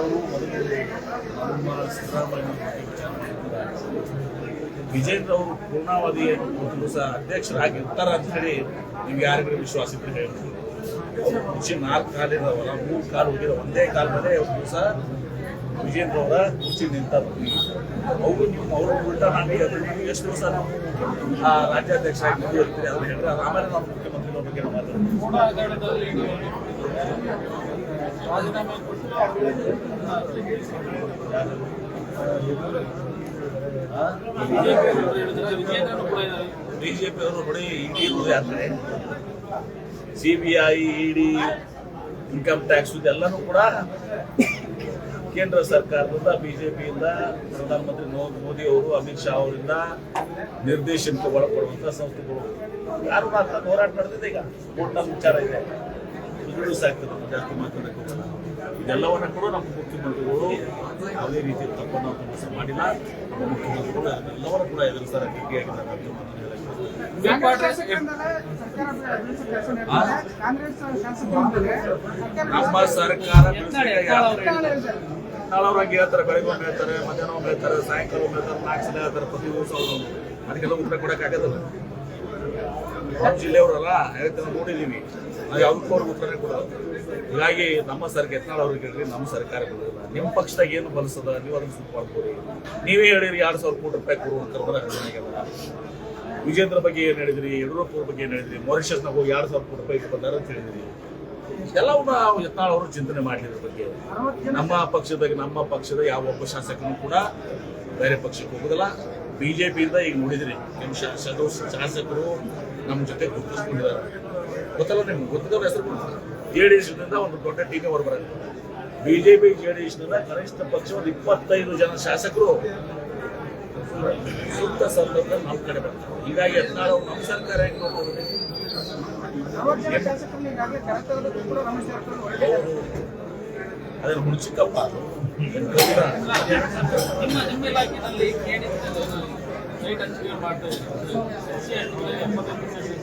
ಅವರು ನಮ್ಮ ಸಿದ್ದರಾಮಯ್ಯ. ವಿಜೇಂದ್ರ ಅವರು ಪೂರ್ಣಾವಧಿ ದಿವಸ ಅಧ್ಯಕ್ಷರಾಗಿರ್ತಾರೆ ಅಂತ ಹೇಳಿ ನೀವು ಯಾರಿಗೂ ವಿಶ್ವಾಸ ಇದ್ರೆ ಹೇಳಿ ನಾಲ್ಕು ಕುರ್ಚಿ ನಾಲ್ಕು ಕಾಲಿದಾವಲ್ಲ ಮೂರು ಕಾಲ ಹೋಗಿರೋ ಒಂದೇ ಕಾಲ ಮೇಲೆ ಒಂದು ದಿವಸ ವಿಜೇಂದ್ರ ಅವರ ಕುರ್ಚಿ ನಿಂತಾರ. ಅವರು ನೀವು ಅವರು ಉಲ್ಟಾ ನಾನು ಎಷ್ಟು ದಿವಸ ನಾವು ಆ ರಾಜ್ಯಾಧ್ಯಕ್ಷರಾಗಿ ಮುಂದುವರಿತೀರಿ ಅದನ್ನ ಹೇಳಿದ್ರೆ, ಆಮೇಲೆ ನಾವು ಮುಖ್ಯಮಂತ್ರಿಗಳ ಬಗ್ಗೆ ಮಾತಾಡ್ತೀವಿ. ರಾಜೀನಾಮೆ ಬಿಜೆಪಿ ಅವರು ನೋಡಿ ಇಡಿ ಯಾತ್ರೆ C B I ED income tax ಇದೆಲ್ಲನೂ ಕೂಡ ಕೇಂದ್ರ ಸರ್ಕಾರದಿಂದ ಬಿಜೆಪಿಯಿಂದ ಪ್ರಧಾನಮಂತ್ರಿ ಮೋದಿ ಅವರು ಅಮಿತ್ ಶಾ ಅವರಿಂದ ನಿರ್ದೇಶನಕ್ಕೆ ಒಳಪಡುವಂತ ಸಂಸ್ಥೆಗಳು ಯಾರು ಮಾತ್ರ ಹೋರಾಟ ನಡೆದಿದೆ ಈಗ ಕೋರ್ಟ್ನ ವಿಚಾರ ಇದೆ ಇದು ಆಗ್ತದೆ ಜಾಸ್ತಿ ಮಾತಾಡಕ್ಕೆ ಹೋಗಲ್ಲ. ಇದೆಲ್ಲವನ್ನ ಕೂಡ ನಮ್ಮ ಮುಖ್ಯಮಂತ್ರಿಗಳು ಯಾವುದೇ ರೀತಿ ತಪ್ಪನ್ನು ನಾವು ಕೆಲಸ ಮಾಡಿಲ್ಲ. ನಮ್ಮ ಮುಖ್ಯಮಂತ್ರಿಗಳು ಅದನ್ನೆಲ್ಲವನ್ನೂ ಕೂಡ ಎದುರಿಸ್ತಾರೆ. ಗಟ್ಟಿಯಾಗಿದ್ದಾರೆ ಅಂತ ನಾನು ನಮ್ಮ ಸರ್ಕಾರ ನಾಳೆ ಅವ್ರು ಹಂಗೆ ಹೇಳ್ತಾರೆ ಬೆಳಗ್ಗೆ ಒಮ್ಮೆ ಹೇಳ್ತಾರೆ ಮಧ್ಯಾಹ್ನ ಒಮ್ಮೆ ಹೇಳ್ತಾರೆ ಸಾಯಂಕಾಲ ಒಮ್ಮೆ ಹೇಳ್ತಾರೆ ನಾಲ್ಕು ಸಲ ಹೇಳ್ತಾರೆ ಪ್ರತಿ ದಿವಸ ಅವರು ಅದಕ್ಕೆಲ್ಲ ಉತ್ತರ ಕೊಡಕ್ಕಾಗದಲ್ಲ ಜಿಲ್ಲೆಯವರಲ್ಲ ಹೇಳ್ತಾರೆ ನೋಡಿದೀವಿ ನಾವು ಯಾವುದಕ್ಕೂ ಅವ್ರಿಗೆ ಉತ್ತರನೇ ಕೊಡೋದು ಹೀಗಾಗಿ ನಮ್ಮ ಸರ್ಕಾರ ಎತ್ನಾಳ ಅವ್ರಿಗೆ ಹೇಳಿ ನಮ್ಮ ಸರ್ಕಾರ ಕೊಡೋದಿಲ್ಲ. ನಿಮ್ಮ ಪಕ್ಷದಾಗ ಏನು ಬಲಿಸದ? ನೀವು ಅದನ್ನು ಸುಟ್ಟು ಮಾಡ್ಕೋರಿ. ನೀವೇ ಹೇಳಿರಿ, ಎರಡು ಸಾವಿರ ಕೋಟಿ ರೂಪಾಯಿ ಕೊಡು ಅಂತ ಬರೋದಿಲ್ಲ ವಿಜೇಂದ್ರ ಬಗ್ಗೆ ಏನು ಹೇಳಿದ್ರಿ, ಯಡಿಯೂರಪ್ಪ ಅವ್ರ ಬಗ್ಗೆ ಏನು ಹೇಳಿದ್ರಿ, ಮಾರಿಷಸ್ನಾಗ ಹೋಗಿ ಎರಡು ಸಾವಿರ ಕೋಟಿ ರೂಪಾಯಿ ಬಂದಾರ ಅಂತ ಹೇಳಿದ್ರಿ. ಎಲ್ಲವನ್ನ ಯತ್ನಾಳ್ ಅವರು ಚಿಂತನೆ ಮಾಡಿದ್ರ ಬಗ್ಗೆ. ನಮ್ಮ ಪಕ್ಷದಾಗ, ನಮ್ಮ ಪಕ್ಷದ ಯಾವ ಒಬ್ಬ ಶಾಸಕನು ಕೂಡ ಬೇರೆ ಪಕ್ಷಕ್ಕೆ ಹೋಗೋದಿಲ್ಲ. ಬಿಜೆಪಿಯಿಂದ ಈಗ ನೋಡಿದ್ರಿ ನಿಮ್ಮ ಶಾಸಕರು ಶಾಸಕರು ನಮ್ಮ ಜೊತೆ ಗುರುತಿಸ್ಕೊಂಡಿದ್ದಾರೆ. ಗೊತ್ತಲ್ಲ ನಿಮ್ಗೆ? ಗೊತ್ತಿದ್ದವ್ರ ಹೆಸರು ಜೆ ಡಿ ಎಸ್ನಿಂದ ಒಂದು ದೊಡ್ಡ ಟೀಕೆ ಹೊರಬರುತ್ತೆ. ಬಿಜೆಪಿ ಜೆ ಡಿ ಎಸ್ನಿಂದ ಕನಿಷ್ಠ ಪಕ್ಷ ಒಂದು ಇಪ್ಪತ್ತೈದು ಜನ ಶಾಸಕರು ಸೂಕ್ತ ಸಂದರ್ಭದಲ್ಲಿ ನಮ್ಮ ಕಡೆ ಬರ್ತಾರೆ. ಹೀಗಾಗಿ ಅವರು ನಮ್ಮ ಸರ್ಕಾರ ಹೆಂಗ್ ನೋಡ್ಬೋದು? ಅದನ್ನು ಹುಡುಚಿಕಪ್ಪ ನಿಮ್ಮ ನಿಮ್ಮ ಇಲಾಖೆಯಲ್ಲಿ ರೈಟ್ ಹಂಚಿಕೆ ಮಾಡ್ತಾ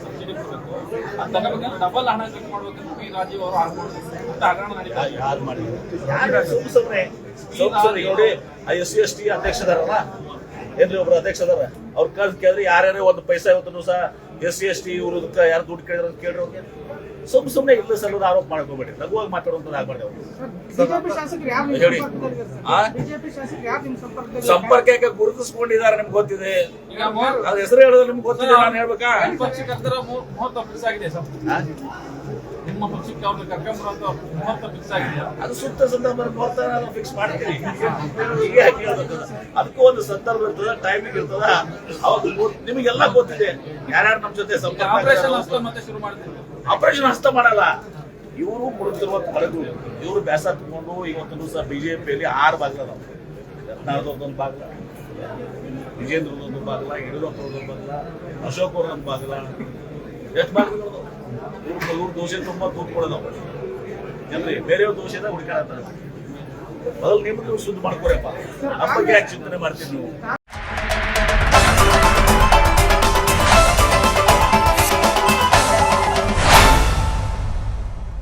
ಸಬ್ಸಿಡಿ ಕೊಡಬೇಕು ಅದು. ತಗೋಬೇಕಂದ್ರೆ ಡಬಲ್ ಹಣ ಕಟ್ ಮಾಡ್ಬೇಕಂತ ಪಿ ರಾಜೀವ್ ಅವರು ಆಡ್ಕೊಂಡು ಅಂತ ಹಗರಣ ನಡೀತಾ ಯಾರು ಮಾಡಿದ್ರು ಯಾರು ಸುಮ್ ಸುಮ್ನೆ ಸುಮ್ ಸುಮ್ನೆ ನೋಡಿ ಎಸ್ ಸಿ ಎಸ್ ಟಿ ಅಧ್ಯಕ್ಷದಾರಲ್ಲ ಏನ್ರಿ ಒಬ್ರು ಅಧ್ಯಕ್ಷ ಅದಾರ? ಅವ್ರ ಕಳ್ಸಿ ಕೇಳಿದ್ರೆ ಯಾರ್ಯಾರೇ ಒಂದು ಪೈಸಾ ಇವತ್ತು ಸಹ ಎಸ್ ಸಿ ಎಸ್ ಟಿ ಇವ್ರದಕ್ಕೆ ಯಾರು ದುಡ್ಡು ಕೇಳಿದ್ರು ಅಂತ ಕೇಳ್ರಿ ಸುಮ್ ಸುಮ್ನೆ ಇಲ್ಲ ಸರ್ ಆರೋಪ ಮಾಡ್ಕೋಬೇಡಿ. ಲಘುವಾಗಿ ಮಾತಾಡುವಂತದ್ದು ಆಗ್ಬಾರ್ದು ಅವ್ರು. ಬಿಜೆಪಿ ಶಾಸಕರು ಯಾರು ನಿಮ್ಮ ಹೇಳಿ. ಸಂಪರ್ಕಕ್ಕೆ ಗುರುತಿಸ್ಕೊಂಡಿದ್ದಾರೆ ನಿಮ್ಗೆ ಗೊತ್ತಿದೆ. ಈಗ ಮೂರ್ ಅದ್ ಹೆಸರು ಹೇಳಿದ್ರೆ ನಿಮ್ಗೆ ಗೊತ್ತಿದೆ ನಾನು ಹೇಳ್ಬೇಕಾ? ಫಿಕ್ಸ್ ಆಗಿದೆ ಸರ್. ನಿಮ್ಮ ಪಕ್ಷಕ್ಕೆ ಅವ್ರನ್ನ ಕರ್ಕೊಂಬರುವಂತ ಮುಹೂರ್ತ ಫಿಕ್ಸ್ ಆಗಿದೆ. ಅದು ಸೂಕ್ತ ಸಂದರ್ಭ ಫಿಕ್ಸ್ ಮಾಡ್ತೀವಿ. ಹೀಗೆ ಯಾಕೆ ಹೇಳ್ಬೇಕು? ಅದಕ್ಕೂ ಒಂದು ಸಂದರ್ಭ ಇರ್ತದ ಟೈಮಿಂಗ್ ಇರ್ತದ. ಅವಾಗ ನಿಮಗೆಲ್ಲ ಗೊತ್ತಿದೆ. ಯಾರ್ಯಾರು ನಮ್ಮ ಜೊತೆ ಆಪರೇಷನ್ ಹಸ್ತ ಹಸ್ತ ಮಾಡಲ್ಲ. ಇವರು ಕೊಡುತ್ತಿರುವ ಕಳೆದು ಇವರು ಬ್ಯಾಸ ತಗೊಂಡು ಇವತ್ತು ದಿವಸ ಬಿಜೆಪಿಯಲ್ಲಿ ಆರು ಬಾಗಿಲ ನಾವು ಯತ್ನಾಳದೊಂದು ಬಾಗಿಲ ವಿಜೇಂದ್ರದೊಂದು ಬಾಗಿಲ ಯಡಿಯೂರಪ್ಪರದೊಂದು ಬಾಗಿಲ ಅಶೋಕ್ ಅವ್ರದೊಂದು ಬಾಗಿಲ ಎಷ್ಟು ಬಾಗಿಲು ಇವ್ರು ಇವ್ರ ದೋಷೆ ತುಂಬ ತೂತು ಕೊಡೋದು ಏನ್ರಿ ಬೇರೆಯವ್ರ ದೋಷದ ಹುಡುಕಾಡ್ತಾರೆ ಮೊದಲು ನಿಮ್ಗೆ ಶುದ್ಧ ಮಾಡ್ಕೊರಪ್ಪ ನಮ್ಮ ಬಗ್ಗೆ ಯಾಕೆ ಚಿಂತನೆ ಮಾಡ್ತೀವಿ ನೀವು?